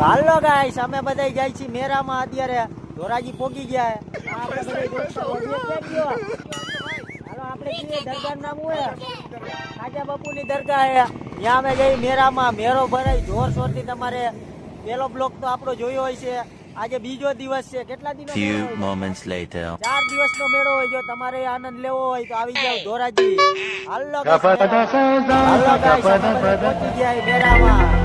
હાલો guys અમે બધા જાય છીએ મેરામાં. અત્યારે ધોરાજી પોગી ગયા? હાલો આપણે નામ? બાપુની દરગાહ. ત્યાં અમે જઈ મેરામાં. મેરો ભરાય. જોર શોરથી તમારે પેલો બ્લોક તો આપણો જોયો હોય છે. આજે બીજો દિવસ છે. કેટલા દિવસ Few moments later. ચાર દિવસનો મેળો હોય. જો તમારે આનંદ લેવો હોય તો આવી જાવ ધોરાજી. હાલો. હાલો guys, પહોંચી ગયા છીએ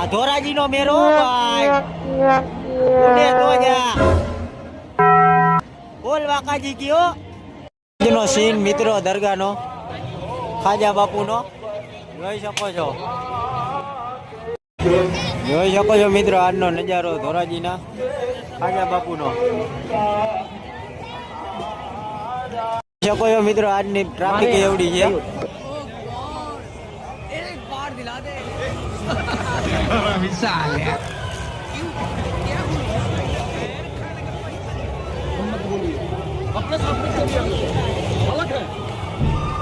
આ ધોરાજી નો જા બોલ વાકાજી કયો? નો સીન મિત્રો દરગાહનો, ખાજા બાપુનો. જોઈ શકો છો. જોઈ શકો છો મિત્રો આજનો નજારો ધોરાજીના, ખાજા બાપુનો. શકો છો મિત્રો આજની ટ્રાફિક એવડી છે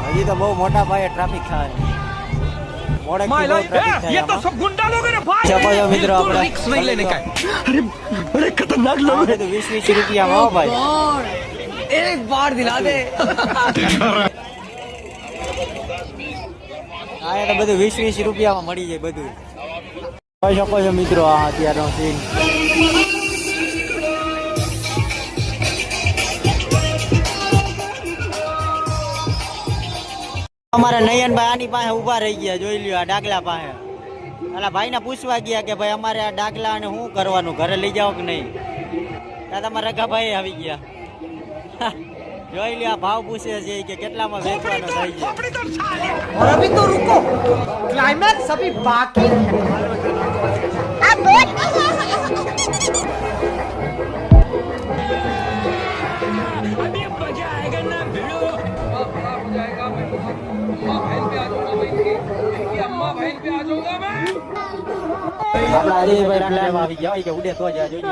હજી તો બહુ મોટા પાયે ટ્રાફિક થાય મોડેક બહુ ટ્રાફિક થાય ये तो આમાં. सब गुंडा लोग हैं रे भाई શકો છો મિત્રો बिल्कुल આપણે रिक्स नहीं लेने का है अरे अरे खतरनाक આ लोग हैं બધું વીસ વીસ રૂપિયામાં હો ભાઈ एक बार दिला दे આ તો બધું વીસ વીસ રૂપિયામાં મળી જાય બધું જોઈ શકો છો મિત્રો આ અત્યારનો સીન અમારા નયનભાઈ આની પાસે ઊભા રહી ગયા જોઈ લ્યો આ ડાકલા પાસે અલા ભાઈને પૂછવા ગયા કે ભાઈ અમારે આ ડાકલા ને શું કરવાનું ઘરે લઈ જાઓ કે નહીં ત્યાં તમારા રઘાભાઈ આવી ગયા જોઈ લ્યો આ ભાવ પૂછે છે કે કેટલામાં વેચવાનો થઈ છે अपनी तरफ साले और अभी तो रुको क्लाइमैक्स अभी बाकी है अभी मजा आएगा ना भिड़ो આપણા હરીભાઈ પ્લાન આવી ગયા હોય કે ઉડે તો જ આ જોઈએ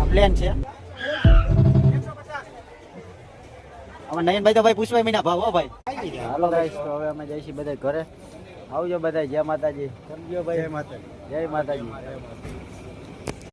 આ પ્લેન છે હવે નયનભાઈ તો ભાઈ પુષ્પાઈ મીના ભાવ હો ભાઈ. હાલો ગાઈસ તો હવે અમે જઈશું બધા ઘરે. આવજો બધા જય માતાજી. સમજો ભાઈ જય માતાજી. જય માતાજી.